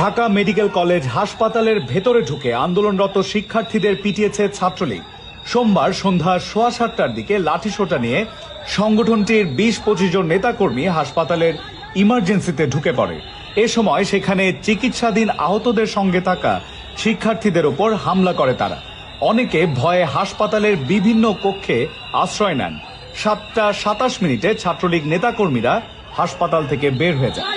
Dhaka medical college হাসপাতালের ভেতরে ঢুকে আন্দোলনরত শিক্ষার্থীদের পিটিয়েছে ছাত্রলীগ। সোমবার সন্ধ্যা সোয়া সাতটার দিকে লাঠিসোটা নিয়ে সংগঠনটির বিশ পঁচিশ জন নেতাকর্মী হাসপাতালের ইমার্জেন্সিতে ঢুকে পড়ে। এ সময় সেখানে চিকিৎসাধীন আহতদের সঙ্গে থাকা শিক্ষার্থীদের ওপর হামলা করে তারা। অনেকে ভয়ে হাসপাতালের বিভিন্ন কক্ষে আশ্রয় নেন। সাতটা সাতাশ মিনিটে ছাত্রলীগ নেতাকর্মীরা হাসপাতাল থেকে বের হয়ে যায়।